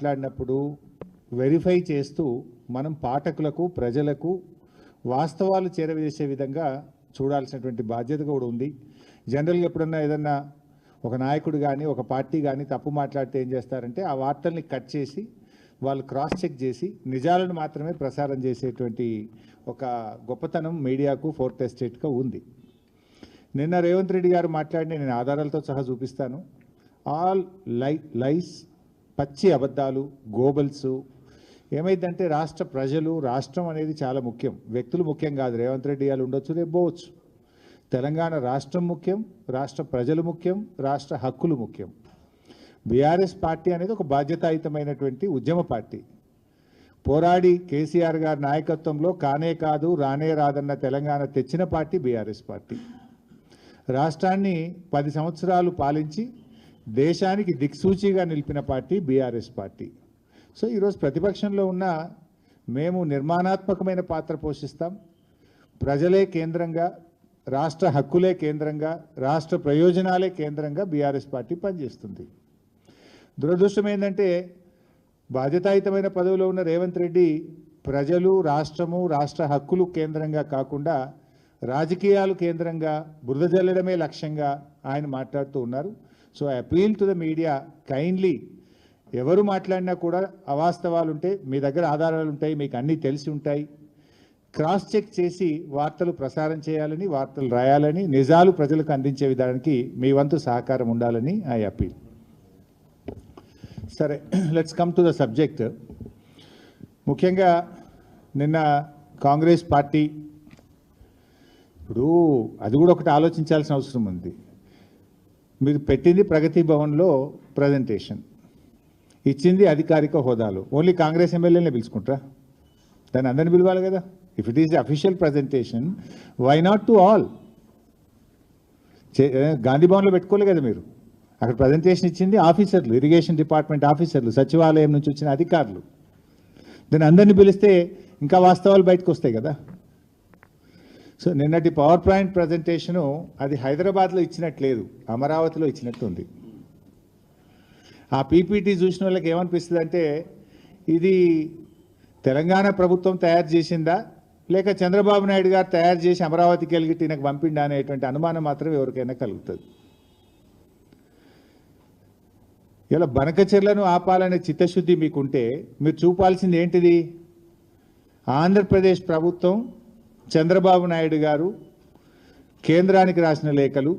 మాట్లాడినప్పుడు వెరిఫై చేస్తూ మనం పాఠకులకు ప్రజలకు వాస్తవాలు చేరవేసే విధంగా చూడాల్సినటువంటి బాధ్యత కూడా ఉంది. జనరల్గా ఎప్పుడన్నా ఏదన్నా ఒక నాయకుడు కానీ ఒక పార్టీ కానీ తప్పు మాట్లాడితే ఏం చేస్తారంటే ఆ వార్తల్ని కట్ చేసి వాళ్ళు క్రాస్ చెక్ చేసి నిజాలను మాత్రమే ప్రసారం చేసేటువంటి ఒక గొప్పతనం మీడియాకు ఫోర్త్ ఎస్టేట్గా ఉంది. నిన్న రేవంత్ రెడ్డి గారు మాట్లాడిన నేను ఆధారాలతో సహా చూపిస్తాను. ఆల్ లై లైస్ పచ్చి అబద్ధాలు గోబల్స్. ఏమైందంటే రాష్ట్ర ప్రజలు రాష్ట్రం అనేది చాలా ముఖ్యం. వ్యక్తులు ముఖ్యం కాదు. రేవంత్ రెడ్డి గారు ఉండొచ్చు రేపు పోవచ్చు. తెలంగాణ రాష్ట్రం ముఖ్యం రాష్ట్ర ప్రజలు ముఖ్యం రాష్ట్ర హక్కులు ముఖ్యం. బీఆర్ఎస్ పార్టీ అనేది ఒక బాధ్యతాయుతమైనటువంటి ఉద్యమ పార్టీ. పోరాడి కేసీఆర్ గారి నాయకత్వంలో కానే కాదు రానే రాదన్న తెలంగాణ తెచ్చిన పార్టీ బీఆర్ఎస్ పార్టీ. రాష్ట్రాన్ని పది సంవత్సరాలు పాలించి దేశానికి దిక్సూచిగా నిలిపిన పార్టీ బీఆర్ఎస్ పార్టీ. సో ఈరోజు ప్రతిపక్షంలో ఉన్న మేము నిర్మాణాత్మకమైన పాత్ర పోషిస్తాం. ప్రజలే కేంద్రంగా రాష్ట్ర హక్కులే కేంద్రంగా రాష్ట్ర ప్రయోజనాలే కేంద్రంగా బీఆర్ఎస్ పార్టీ పనిచేస్తుంది. దురదృష్టం ఏంటంటే బాధ్యతాయుతమైన పదవిలో ఉన్న రేవంత్ రెడ్డి ప్రజలు రాష్ట్రము రాష్ట్ర హక్కులు కేంద్రంగా కాకుండా రాజకీయాలు కేంద్రంగా బురద జల్లడమే లక్ష్యంగా ఆయన మాట్లాడుతూ ఉన్నారు. So I appeal to the media kindly ఎవరు మాట్లాడినా కూడా అవాస్తవాలు ఉంటే మీ దగ్గర ఆధారాలు ఉంటాయి మీకు అన్నీ తెలిసి ఉంటాయి క్రాస్ చెక్ చేసి వార్తలు ప్రసారం చేయాలని వార్తలు రాయాలని నిజాలు ప్రజలకు అందించే విధానానికి మీ వంతు సహకారం ఉండాలని ఐ అపీల్ సరే let's come to the subject ముఖ్యంగా నిన్న కాంగ్రెస్ పార్టీ ఇప్పుడు అది కూడా ఒకటి ఆలోచించాల్సిన అవసరం ఉంది. మీరు పెట్టింది ప్రగతి భవన్లో ప్రజెంటేషన్ ఇచ్చింది అధికారిక హోదాలు. ఓన్లీ కాంగ్రెస్ ఎమ్మెల్యేనే పిలుచుకుంటారా? దాన్ని అందరిని పిలవాలి కదా. If it is official presentation why not to all Gandhi భవన్లో పెట్టుకోలే కదా మీరు. అక్కడ ప్రజెంటేషన్ ఇచ్చింది ఆఫీసర్లు ఇరిగేషన్ డిపార్ట్మెంట్ ఆఫీసర్లు సచివాలయం నుంచి వచ్చిన అధికారులు. దాన్ని అందరిని పిలిస్తే ఇంకా వాస్తవాలు బయటకు వస్తాయి కదా. సో నిన్నటి పవర్ పాయింట్ ప్రజెంటేషను అది హైదరాబాద్లో ఇచ్చినట్లేదు అమరావతిలో ఇచ్చినట్టు ఉంది ఆ పీపీటీ చూసిన వాళ్ళకి ఏమనిపిస్తుంది అంటే ఇది తెలంగాణ ప్రభుత్వం తయారు చేసిందా లేక చంద్రబాబు నాయుడు గారు తయారు చేసి అమరావతికి వెళ్ళి ఈయనకు పంపిండా అనేటువంటి అనుమానం మాత్రం ఎవరికైనా కలుగుతుంది. ఇలా బనకచెర్లను ఆపాలనే చిత్తశుద్ధి మీకుంటే మీరు చూపాల్సింది ఏంటిది? ఆంధ్రప్రదేశ్ ప్రభుత్వం చంద్రబాబు నాయుడు గారు కేంద్రానికి రాసిన లేఖలు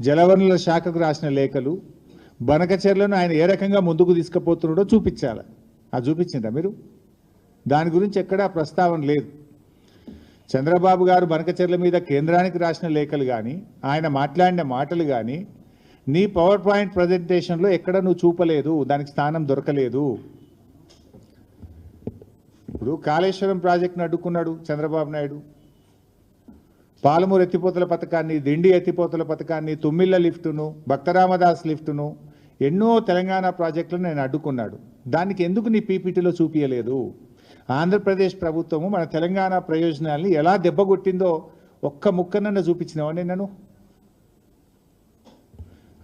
జలవనరుల శాఖకు రాసిన లేఖలు బనకచెర్లను ఆయన ఏ రకంగా ముందుకు తీసుకుపోతున్నాడో చూపించాలి. అది చూపించిందా మీరు? దాని గురించి ఎక్కడా ప్రస్తావన లేదు. చంద్రబాబు గారు బనకచెర్ల మీద కేంద్రానికి రాసిన లేఖలు కానీ ఆయన మాట్లాడిన మాటలు కానీ నీ పవర్ పాయింట్ ప్రజెంటేషన్లో ఎక్కడ నువ్వు చూపలేదు దానికి స్థానం దొరకలేదు. ఇప్పుడు కాళేశ్వరం ప్రాజెక్టును అడ్డుకున్నాడు చంద్రబాబు నాయుడు. పాలమూరు ఎత్తిపోతల పథకాన్ని దిండి ఎత్తిపోతల పథకాన్ని తుమ్మిళ్ళ లిఫ్టును భక్తరామదాస్ లిఫ్టును ఎన్నో తెలంగాణ ప్రాజెక్టులను నేను అడ్డుకున్నాడు. దానికి ఎందుకు నీ పీపీటీలో చూపించలేదు ఆంధ్రప్రదేశ్ ప్రభుత్వము మన తెలంగాణ ప్రయోజనాల్ని ఎలా దెబ్బగొట్టిందో ఒక్క ముక్కనన్న చూపించినావా నన్ను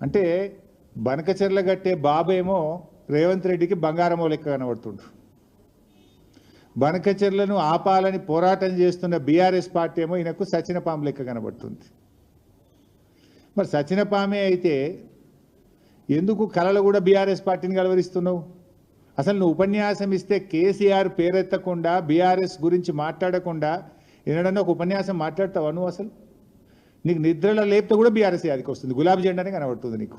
అంటే బనకచెర్ల గట్టే బాబేమో రేవంత్ రెడ్డికి బంగారమో లెక్క కనబడుతుండ్రు బనకచెర్లను ఆపాలని పోరాటం చేస్తున్న బీఆర్ఎస్ పార్టీ ఏమో ఈయనకు సచినపాము లెక్క కనబడుతుంది. మరి సచినపామే అయితే ఎందుకు కళలు కూడా బీఆర్ఎస్ పార్టీని కలవరిస్తున్నావు? అసలు నువ్వు ఉపన్యాసం ఇస్తే కేసీఆర్ పేరెత్తకుండా బీఆర్ఎస్ గురించి మాట్లాడకుండా ఎన్నడన్నా ఒక ఉపన్యాసం మాట్లాడతావా నువ్వు అసలు? నీకు నిద్రలో లేపితే కూడా బీఆర్ఎస్ యాదికి వస్తుంది. గులాబీ జెండానే కనబడుతుంది నీకు.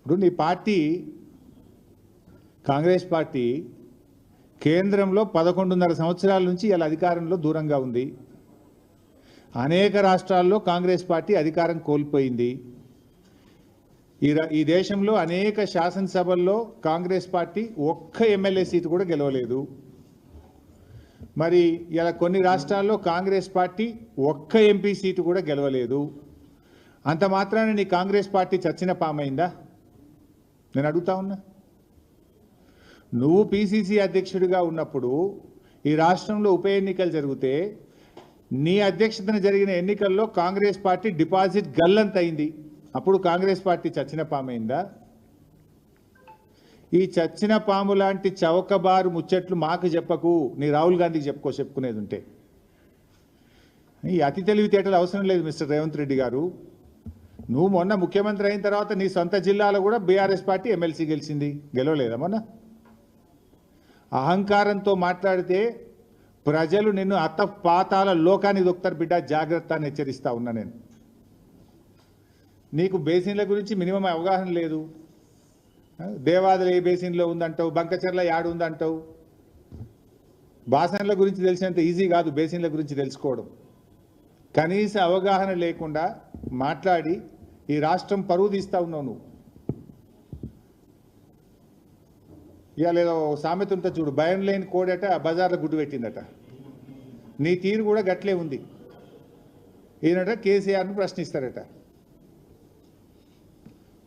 ఇప్పుడు నీ పార్టీ కాంగ్రెస్ పార్టీ కేంద్రంలో పదకొండున్నర సంవత్సరాల నుంచి ఇలా అధికారంలో దూరంగా ఉంది. అనేక రాష్ట్రాల్లో కాంగ్రెస్ పార్టీ అధికారం కోల్పోయింది. ఈ ఈ దేశంలో అనేక శాసనసభల్లో కాంగ్రెస్ పార్టీ ఒక్క ఎమ్మెల్యే సీటు కూడా గెలవలేదు. మరి ఇలా కొన్ని రాష్ట్రాల్లో కాంగ్రెస్ పార్టీ ఒక్క ఎంపీ సీటు కూడా గెలవలేదు. అంత మాత్రాన నీ కాంగ్రెస్ పార్టీ చచ్చిన పామైందా? నేను అడుగుతా ఉన్నా. నువ్వు పిసిసి అధ్యక్షుడిగా ఉన్నప్పుడు ఈ రాష్ట్రంలో ఉప ఎన్నికలు జరిగితే నీ అధ్యక్షతన జరిగిన ఎన్నికల్లో కాంగ్రెస్ పార్టీ డిపాజిట్ గల్లంతైంది అప్పుడు కాంగ్రెస్ పార్టీ చచ్చిన పామైందా? ఈ చచ్చిన పాము లాంటి చౌకబారు ముచ్చట్లు మాకు చెప్పకు. నీ రాహుల్ గాంధీకి చెప్పుకో చెప్పుకునేది ఉంటే ఈ అతి తెలివితేటలు అవసరం లేదు మిస్టర్ రేవంత్ రెడ్డి గారు. నువ్వు మొన్న ముఖ్యమంత్రి అయిన తర్వాత నీ సొంత జిల్లాలో కూడా బీఆర్ఎస్ పార్టీ ఎమ్మెల్సీ గెలిచింది. గెలవలేదా మొన్న? అహంకారంతో మాట్లాడితే ప్రజలు నిన్ను అత్త పాతాల లోకానికి దొక్కుతారు బిడ్డ. జాగ్రత్త అని హెచ్చరిస్తా ఉన్నా నేను. నీకు బేసిన్ల గురించి మినిమం అవగాహన లేదు. దేవాదులు ఏ బేసిన్లో ఉందంటావు? బంకచెర్ల యాడు ఉందంటావు? బాసన్ల గురించి తెలిసినంత ఈజీ కాదు బేసిన్ల గురించి తెలుసుకోవడం. కనీస అవగాహన లేకుండా మాట్లాడి ఈ రాష్ట్రం పరువు తీస్తా ఉన్నావు నువ్వు. ఇవాళ ఏదో సామెత ఉంటుంది చూడు భయం లేని కోడట బజార్లో గుడ్డు పెట్టిందట. నీ తీరు కూడా గట్లే ఉంది. ఈయనట కేసీఆర్ను ప్రశ్నిస్తారట.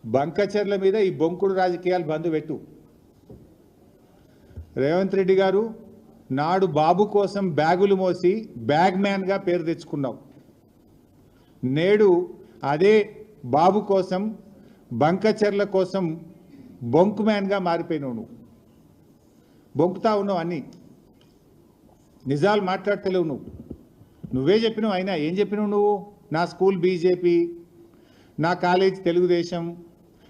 బంకచర్ల మీద ఈ బొంకుడు రాజకీయాలు బంద్ పెట్టు. రేవంత్ రెడ్డి గారు నాడు బాబు కోసం బ్యాగులు మోసి బ్యాగ్ మ్యాన్గా పేరు తెచ్చుకున్నావు. నేడు అదే బాబు కోసం బంకచర్ల కోసం బొంకు మ్యాన్గా మారిపోయినావు నువ్వు. బొంకుతా ఉన్నావు అన్నీ. నిజాలు మాట్లాడతలేవు నువ్వు. నువ్వే చెప్పినావు అయినా ఏం చెప్పినావు నువ్వు? నా స్కూల్ బీజేపీ నా కాలేజ్ తెలుగుదేశం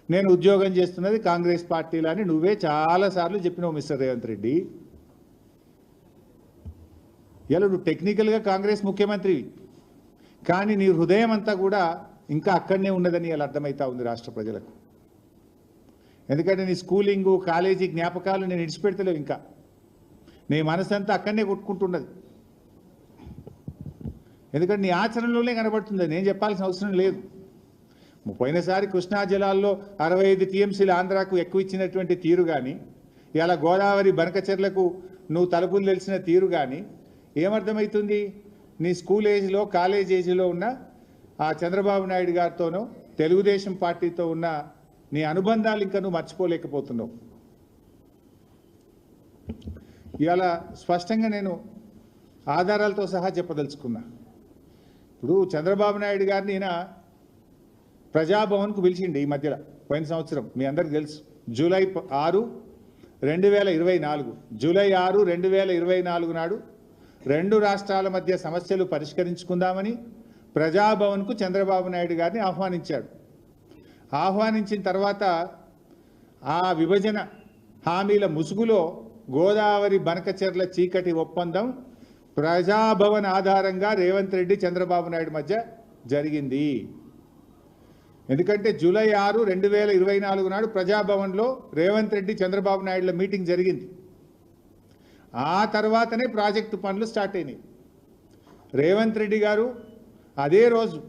నేను ఉద్యోగం చేస్తున్నది కాంగ్రెస్ పార్టీలో అని నువ్వే చాలాసార్లు చెప్పినావు మిస్టర్ రేవంత్ రెడ్డి. ఇలా నువ్వు టెక్నికల్గా కాంగ్రెస్ ముఖ్యమంత్రివి. కానీ నీ హృదయం అంతా కూడా ఇంకా అక్కడనే ఉన్నదని ఇలా అర్థమవుతా ఉంది రాష్ట్ర ప్రజలకు. ఎందుకంటే నీ స్కూలింగు కాలేజీ జ్ఞాపకాలు నేను ఇడిచిపెడతలేవు ఇంకా. నీ మనసు అంతా అక్కడనే కొట్టుకుంటున్నది. ఎందుకంటే నీ ఆచరణలోనే కనబడుతుంది. నేను చెప్పాల్సిన అవసరం లేదు. పోయినసారి కృష్ణా జలాల్లో అరవై ఐదు టీఎంసీలు ఆంధ్రాకు ఎక్కువ ఇచ్చినటువంటి తీరు కానీ ఇలా గోదావరి బనకచెర్లకు నువ్వు తలుపులు తెలిసిన తీరు కానీ ఏమర్థమవుతుంది నీ స్కూల్ ఏజ్లో కాలేజ్ ఏజ్లో ఉన్న ఆ చంద్రబాబు నాయుడు గారితోనో తెలుగుదేశం పార్టీతో ఉన్న నీ అనుబంధాలు ఇంకా నువ్వు మర్చిపోలేకపోతున్నావు. ఇవాళ స్పష్టంగా నేను ఆధారాలతో సహా చెప్పదలుచుకున్నా. ఇప్పుడు చంద్రబాబు నాయుడు గారిని ఈయన ప్రజాభవన్కు పిలిచిండి ఈ మధ్యలో పోయిన సంవత్సరం. మీ అందరికి తెలుసు. జూలై ఆరు రెండు వేల ఇరవై నాలుగు. జూలై ఆరు రెండు వేల ఇరవై నాలుగు నాడు రెండు రాష్ట్రాల మధ్య సమస్యలు పరిష్కరించుకుందామని ప్రజాభవన్కు చంద్రబాబు నాయుడు గారిని ఆహ్వానించాడు. ఆహ్వానించిన తర్వాత ఆ విభజన హామీల ముసుగులో గోదావరి బనకచెర్ల చీకటి ఒప్పందం ప్రజాభవన్ ఆధారంగా రేవంత్ రెడ్డి చంద్రబాబు నాయుడు మధ్య జరిగింది. ఎందుకంటే జూలై ఆరు రెండు వేల ఇరవై నాలుగు నాడు ప్రజాభవన్లో రేవంత్ రెడ్డి చంద్రబాబు నాయుడుల మీటింగ్ జరిగింది. ఆ తర్వాతనే ప్రాజెక్టు పనులు స్టార్ట్ అయినాయి. రేవంత్ రెడ్డి గారు అదే రోజు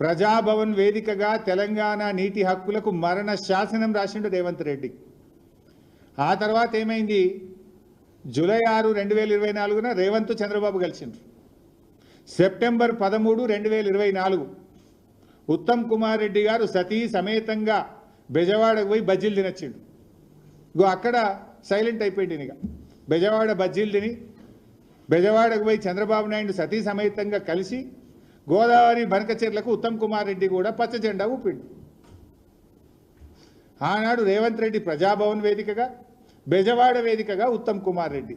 ప్రజాభవన్ వేదికగా తెలంగాణ నీటి హక్కులకు మరణ శాసనం రాసిండు రేవంత్ రెడ్డి. ఆ తర్వాత ఏమైంది? జూలై ఆరు రెండు వేల ఇరవై నాలుగున రేవంత్ చంద్రబాబు కలిసిండ్రు. సెప్టెంబర్ పదమూడు రెండు వేల ఇరవై నాలుగు. ఉత్తమ్ కుమార్ రెడ్డి గారు సతీ సమేతంగా బెజవాడకు పోయి బజ్జీలు తినొచ్చిండు. ఇగో అక్కడ సైలెంట్ అయిపోయింది ఇక బెజవాడ బజ్జీలు తిని బెజవాడకు పోయి చంద్రబాబు నాయుడు సతీ సమేతంగా కలిసి గోదావరి బనకచెర్లకు ఉత్తమ్ కుమార్ రెడ్డి కూడా పచ్చ జెండా ఊపిండు. ఆనాడు రేవంత్ రెడ్డి ప్రజాభవన్ వేదికగా బెజవాడ వేదికగా ఉత్తమ్ కుమార్ రెడ్డి.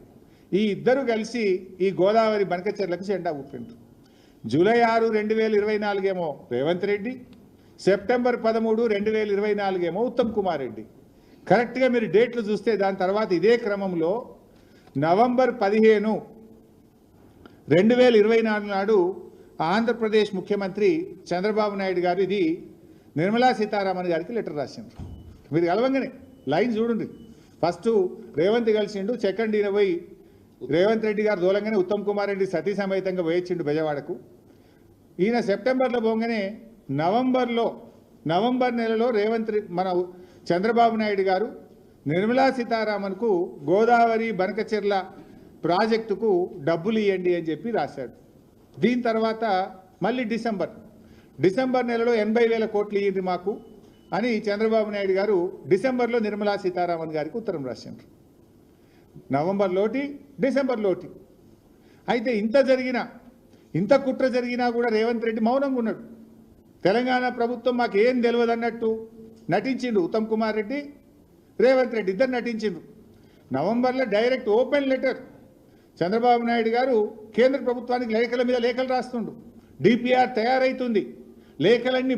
ఈ ఇద్దరు కలిసి ఈ గోదావరి బనకచెర్లకు జెండా ఊపిండ్రు. జూలై ఆరు రెండు వేల ఇరవై నాలుగేమో రేవంత్ రెడ్డి సెప్టెంబర్ పదమూడు రెండు వేల ఇరవై నాలుగేమో ఉత్తమ్ కుమార్ రెడ్డి. కరెక్ట్గా మీరు డేట్లు చూస్తే దాని తర్వాత ఇదే క్రమంలో నవంబర్ పదిహేను రెండు వేల ఇరవై నాలుగు నాడు ఆంధ్రప్రదేశ్ ముఖ్యమంత్రి చంద్రబాబు నాయుడు గారు ఇది నిర్మలా సీతారామన్ గారికి లెటర్ రాసిండ్రు. మీరు కలవంగానే లైన్ చూడండి. ఫస్ట్ రేవంత్ కలిసిండు సెకండ్ ఈయన పోయి రేవంత్ రెడ్డి గారు దూలంగానే ఉత్తమ్ కుమార్ రెడ్డి సతీ సమేతంగా వేయించిండు బెజవాడకు. ఈయన సెప్టెంబర్లో పోగానే నవంబర్లో నవంబర్ నెలలో రేవంత్ మన చంద్రబాబు నాయుడు గారు నిర్మలా సీతారామన్కు గోదావరి బనకచెర్ల ప్రాజెక్టుకు డబ్బులు ఇవ్వండి అని చెప్పి రాశాడు. దీని తర్వాత మళ్ళీ డిసెంబర్. డిసెంబర్ నెలలో ఎనభై వేల కోట్లు ఇవ్వండి మాకు అని చంద్రబాబు నాయుడు గారు డిసెంబర్లో నిర్మలా సీతారామన్ గారికి ఉత్తరం రాశారు నవంబర్లోటి డిసెంబర్లోటి అయితే ఇంత జరిగినా ఇంత కుట్ర జరిగినా కూడా రేవంత్ రెడ్డి మౌనంగా ఉన్నాడు. తెలంగాణ ప్రభుత్వం మాకు ఏం తెలియదు అన్నట్టు నటించిండు ఉత్తమ్ కుమార్ రెడ్డి రేవంత్ రెడ్డి ఇద్దరు నటించిండ్రు. నవంబర్లో direct open letter Chandrababu Naidu గారు కేంద్ర ప్రభుత్వానికి లేఖల మీద లేఖలు రాస్తుండు. డిపిఆర్ తయారైతుంది. లేఖలన్నీ